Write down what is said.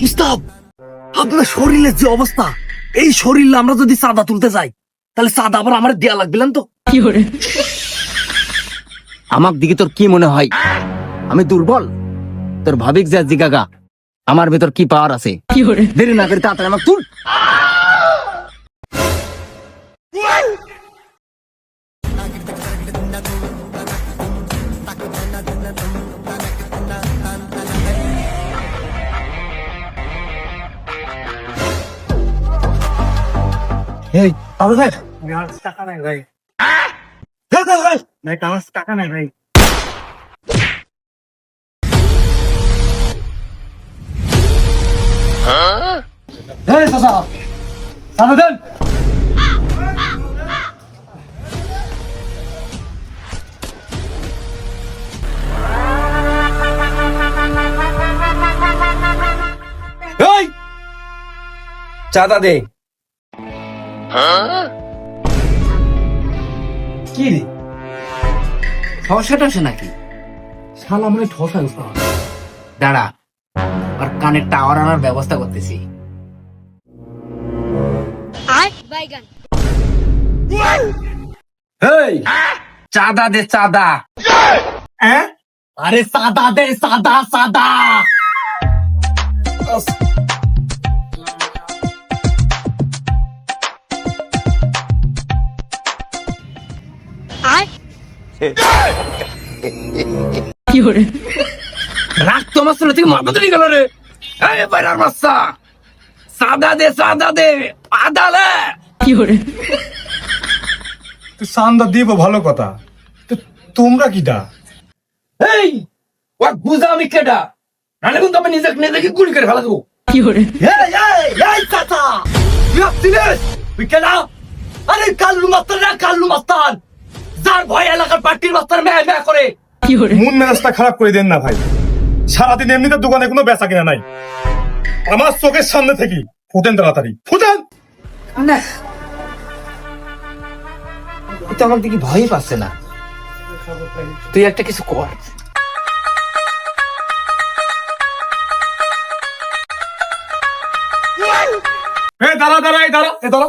মুস্তাব আপনার শরীরের যে অবস্থা এই শরীর আমরা যদি সাদা তুলতে যাই তাহলে সাদা আবার আমার দেয়া লাগবে তো? আমার দিকে তোর কি মনে হয়? আমি দুর্বল? তোর ভাবিক যা জিগাগা আমার ভেতর কি পাওয়ার আছে? কি করে? দেরি না করে তাড়াতাড়ি আমাকে তুল। এই আবু ভাই। আমার টাকা নাই ভাই। ভাই। ভাই আমার টাকা নাই ভাই। চাঁদা দে। কি রে? সমস্যা টসে নাকি? শালা মানে ঠসা দাঁড়া আর কানের টাওয়ার আনার ব্যবস্থা করতেছি। চাঁদা দে চাঁদা। হ্যাঁ? আরে সাদা দে সাদা সাদা রাগ তো আমার থেকে মাথা তুলে গেল রে। এই বাইরার বাচ্চা সাদা দে সাদা দে আদালে তো সান্দা দিব ভালো কথা। তো তোমরা কিটা এই ওয়া বুঝা আমি কেডা? নালে কিন্তু আমি নিজে নিজেকে গুলি করে ফেলা দেবো। এই এই এই চাচা। তুই আসছিলিস তুই কেনা আরে কাল্লু মাস্তান না কাল্লু মাস্তান। যার ভয় এলাকার পার্টির মাস্তান মেয়ে মেয়ে করে। মন মেজাজটা খারাপ করে দেন না ভাই। সারাদিন এমনিতে দোকানে কোনো বেচা কিনা নাই। আমার চোখের সামনে থেকে ফুটেন তাড়াতাড়ি। ফুটেন! তো আমার দিকে ভয়ই পাচ্ছে না। তুই একটা কিছু কর। এ দাঁড়া দাঁড়া এই দাঁড়া এ দাঁড়া।